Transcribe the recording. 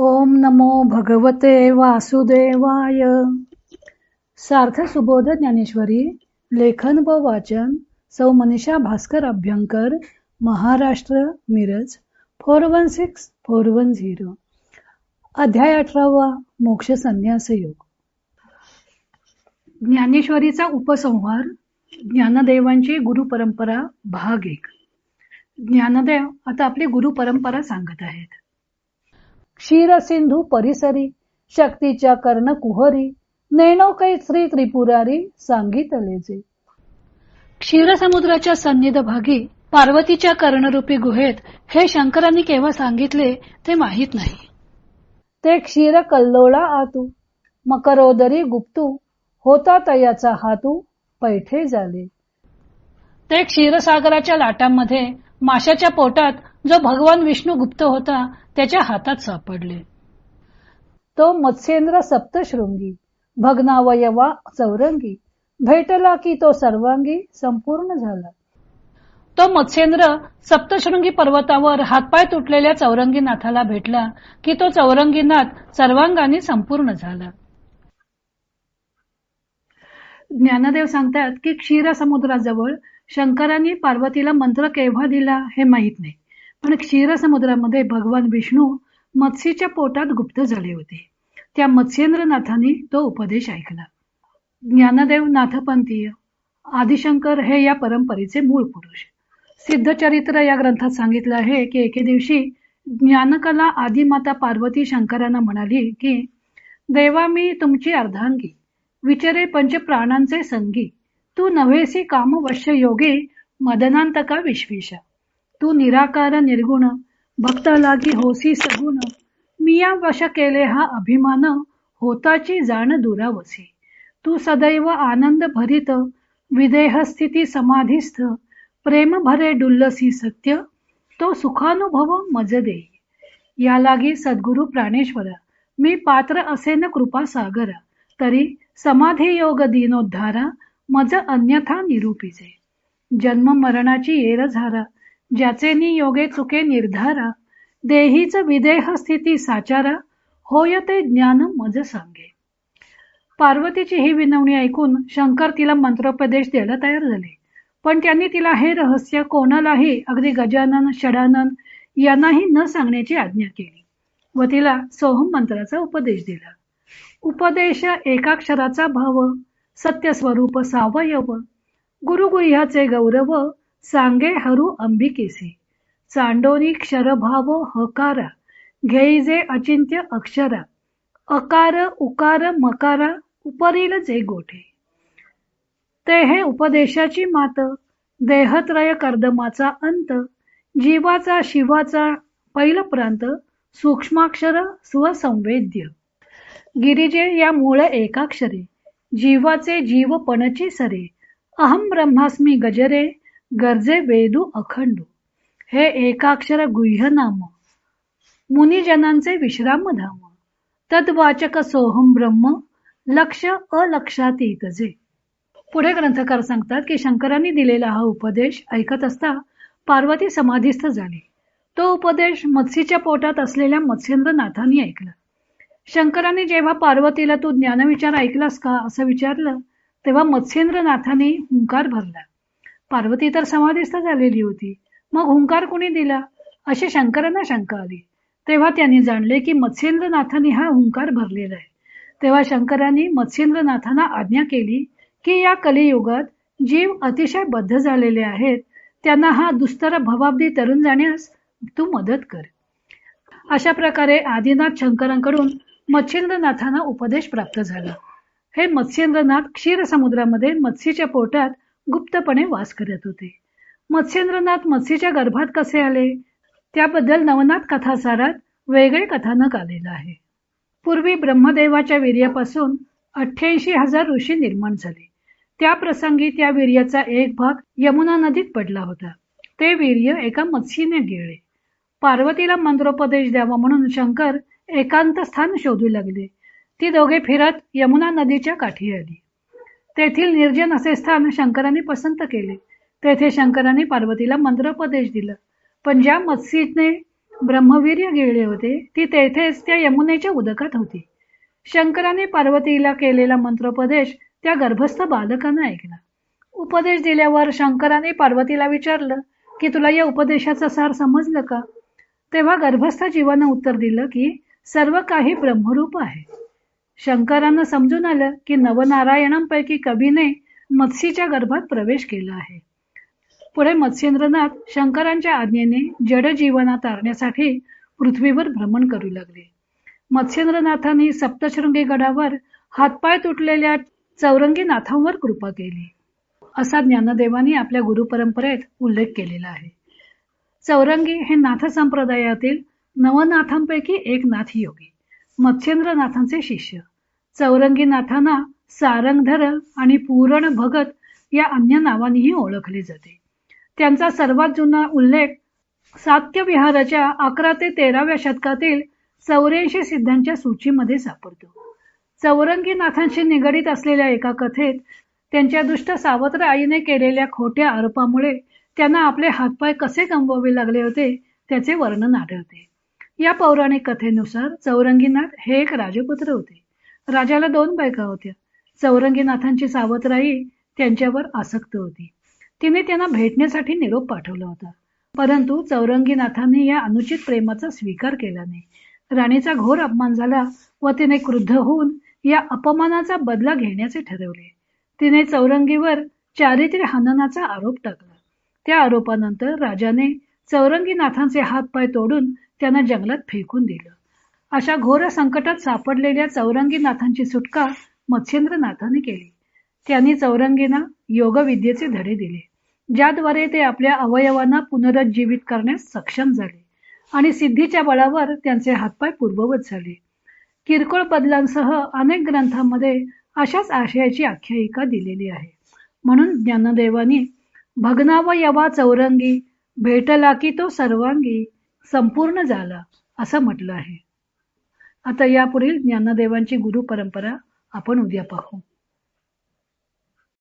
ओम नमो भगवते वासुदेवाय. सार्थ सुबोध ज्ञानेश्वरी लेखन व वाचन सौ Manisha Bhaskar Abhyankar Maharashtra Miraj four one six four one zero. अध्याय अठरावा मोक्ष संन्यास योग. ज्ञानेश्वरीचा उपसंहार ज्ञानदेवांची गुरुपरंपरा भाग एक. ज्ञानदेव आता आपली गुरुपरंपरा सांगत आहेत. क्षीरसिंधू परिसरी शक्तीच्या कर्ण कुहरी नेणो कै श्री त्रिपुरारी सांगितलेचे क्षीरसमुद्राच्या सन्निध भागी पार्वतीच्या कर्णरूपी गुहेत हे शंकरांनी केव्हा सांगितले ते माहीत नाही. ते क्षीर कल्लोळा आतू मकरोदरी गुप्तू होता तयाचा हातू पैठे झाले. ते क्षीरसागराच्या लाटांमध्ये माशाच्या पोटात जो भगवान विष्णू गुप्त होता त्याच्या हातात सापडले. तो मत्स्येंद्र सप्तशृंगी भग्नावयवा चौरंगी भेटला की तो सर्वांगी संपूर्ण झाला. तो मत्स्येंद्र सप्तशृंगी पर्वतावर हातपाय तुटलेल्या चौरंगीनाथाला भेटला की तो चौरंगीनाथ सर्वांगाने संपूर्ण झाला. ज्ञानदेव सांगतात की क्षीर समुद्राजवळ शंकरांनी पार्वतीला मंत्र केव्हा दिला हे माहीत नाही. पण क्षीरसमुद्रामध्ये भगवान विष्णू मत्स्यच्या पोटात गुप्त झाले होते. त्या मत्स्येंद्रनाथांनी तो उपदेश ऐकला. ज्ञानदेव नाथपंथीय आदिशंकर हे या परंपरेचे मूळ पुरुष. सिद्धचरित्र या ग्रंथात सांगितलं आहे की एके दिवशी ज्ञानकला आदिमाता पार्वती शंकरांना म्हणाली की देवा मी तुमची अर्धांगी विचारे पंच प्राणांचे संगी तू नव्हेसी कामवश्य योगे मदनांतका विश्वेशा. तू निराकार निर्गुण भक्त लागी होसी सगुण. मिया वश केले हा अभिमान होताची जाण दुरावसी. तू सदैव आनंद भरित विदेह स्थिती समाधिस्थ प्रेम भरे डुल्लसी सत्य तो सुखानुभव मज देई. या लागी सद्गुरु प्राणेश्वरा मी पात्र असेन कृपा सागरा तरी समाधी योग दिनोद्धारा मज अन्यथा निरूपिजे. जन्म मरणाची येर झारा ज्याचे नियोगे चुके निर्धारा देहीच विदेह स्थिती साचारा होय ते ज्ञान मज सांगे. पार्वतीची ही विनवणी ऐकून शंकर तिला मंत्रोपदेश द्यायला तयार झाले. पण त्यांनी तिला हे रहस्य कोणालाही अगदी गजानन षडानन यांनाही न सांगण्याची आज्ञा केली व तिला सोहम मंत्राचा उपदेश दिला. उपदेश एकाक्षराचा भाव सत्य स्वरूप सावयव गुरुगुह्याचे गौरव सांगे हरू अंबिकेसी. चांडोनी क्षरभाव हकारा. घेईजे अचिंत्य अक्षरा. अकार उकार मकारा उपरील जे गोठे. ते हे उपदेशाची मात. देहत्रय कर्दमाचा अंत. जीवाचा शिवाचा पैल प्रांत. सूक्ष्माक्षर स्वसंवेद्य. गिरिजे या मूळ एकाक्षरे. जीवाचे जीवपणचे सरे. अहम ब्रह्मास्मी गजरे. गरजे वेदू अखंड. हे एकाक्षर गुह्य नाम. मुनिजनांचे विश्रामधाम तद्वाचक सोहम ब्रह्म लक्ष अलक्षातीत जे. पुढे ग्रंथकार सांगतात की शंकरांनी दिलेला हा उपदेश ऐकत असता पार्वती समाधीस्थ झाली. तो उपदेश मत्स्यच्या पोटात असलेल्या मत्स्येंद्रनाथांनी ऐकला. शंकरांनी जेव्हा पार्वतीला तू ज्ञानविचार ऐकलास का असं विचारलं तेव्हा मत्स्येंद्रनाथांनी हुंकार भरला. पार्वती तर समाधीस्थ झालेली होती. मग हुंकार कोणी दिला? अशी शंकरांना शंका आली. तेव्हा त्यांनी जाणले की मत्स्येंद्रनाथांनी हा हुंकार भरलेला आहे. तेव्हा शंकरांनी मत्स्येंद्रनाथांना आज्ञा केली की या कलियुगात जीव अतिशय बद्ध झालेले आहेत. त्यांना हा दुस्तर भवाब्दी तरुण जाण्यास तू मदत कर. अशा प्रकारे आदिनाथ शंकरांकडून मत्स्येंद्रनाथांना उपदेश प्राप्त झाला. हे मत्स्येंद्रनाथ क्षीर समुद्रामध्ये मत्स्यच्या पोटात गुप्तपणे वास करत होते. मत्स्येंद्रनाथ मत्स्येच्या गर्भात कसे आले? त्याबद्दल नवनाथ कथासारात वेगळे कथानक आलेलं आहे. पूर्वी ब्रह्मदेवाच्या वीर्यापासून अठ्ठ्याऐंशी हजार ऋषी निर्माण झाले. त्या प्रसंगी त्या वीर्याचा एक भाग यमुना नदीत पडला होता. ते वीर्य एका मत्स्यीने गिळले पार्वतीला मंत्रोपदेश द्यावा म्हणून शंकर एकांत स्थान शोधू लागले. ती दोघे फिरत यमुना नदीच्या काठी आली. तेथील निर्जन असे स्थान शंकरांनी पसंत केले. तेथे शंकरांनी पार्वतीला मंत्रोपदेश दिला. पण ज्या मत्स्यने ब्रह्मवीर्य गिळले होते ती तेथेच त्या यमुनेच्या उदकात होती. शंकराने पार्वतीला केलेला मंत्रोपदेश त्या गर्भस्थ बालकानं ऐकला. उपदेश दिल्यावर शंकराने पार्वतीला विचारलं की तुला या उपदेशाचं सार समजलं का? तेव्हा गर्भस्थ जीवानं उत्तर दिलं की सर्व काही ब्रह्मरूप आहे. शंकरांना समजून आलं की नवनारायणांपैकी कवीने मत्स्यच्या गर्भात प्रवेश केला आहे. पुढे मत्स्येंद्रनाथ शंकरांच्या आज्ञेने जडजीवनात तारण्यासाठी पृथ्वीवर भ्रमण करू लागले. मत्स्येंद्रनाथांनी सप्तशृंगी गडावर हातपाय तुटलेल्या चौरंगी नाथांवर कृपा केली. असा ज्ञानदेवानी आपल्या गुरुपरंपरेत उल्लेख केलेला आहे. चौरंगी हे नाथ संप्रदायातील नवनाथांपैकी एक नाथ योगी. मत्स्येंद्रनाथांचे शिष्य. चौरंगीनाथांना सारंगधर आणि पूरण भगत या अन्य नावांनीही ओळखले जाते. त्यांचा सर्वात जुना उल्लेख सात्यविहाराच्या अकरा ते तेराव्या शतकातील चौऱ्याऐंशी सिद्धांच्या सूचीमध्ये सापडतो. चौरंगीनाथांशी निगडीत असलेल्या एका कथेत त्यांच्या दुष्ट सावत्र आईने केलेल्या खोट्या आरोपामुळे त्यांना आपले हातपाय कसे गमवावे लागले होते त्याचे वर्णन आढळते. या पौराणिक कथेनुसार चौरंगीनाथ हे एक राजपुत्र होते. राजाला दोन बायका होत्या. चौरंगीनाथांची सावत्राई त्यांच्यावर आसक्त होती. तिने त्यांना भेटण्यासाठी निरोप पाठवला होता. परंतु चौरंगीनाथांनी या अनुचित प्रेमाचा स्वीकार केला नाही. राणीचा घोर अपमान झाला व तिने क्रुद्ध होऊन या अपमानाचा बदला घेण्याचे ठरवले. तिने चौरंगीवर चारित्र्य हननाचा आरोप टाकला. त्या आरोपानंतर राजाने चौरंगीनाथांचे हातपाय तोडून त्यांना जंगलात फेकून दिलं. अशा घोर संकटात सापडलेल्या चौरंगीनाथांची सुटका मत्स्येंद्रनाथाने केली. त्यांनी चौरंगीना योगविद्येचे धडे दिले ज्याद्वारे ते आपल्या अवयवांना पुनरुज्जीवित करण्यास सक्षम झाले आणि सिद्धीच्या बळावर त्यांचे हातपाय पूर्ववत झाले. किरकोळ बदलांसह अनेक ग्रंथांमध्ये अशाच आशयाची आख्यायिका दिलेली आहे. म्हणून ज्ञानदेवानी भग्नावयवा चौरंगी भेटला की तो सर्वांगी संपूर्ण झाला असं म्हटलं आहे. आता यापुढील ज्ञानदेवांची गुरु परंपरा आपण उद्या पाहू.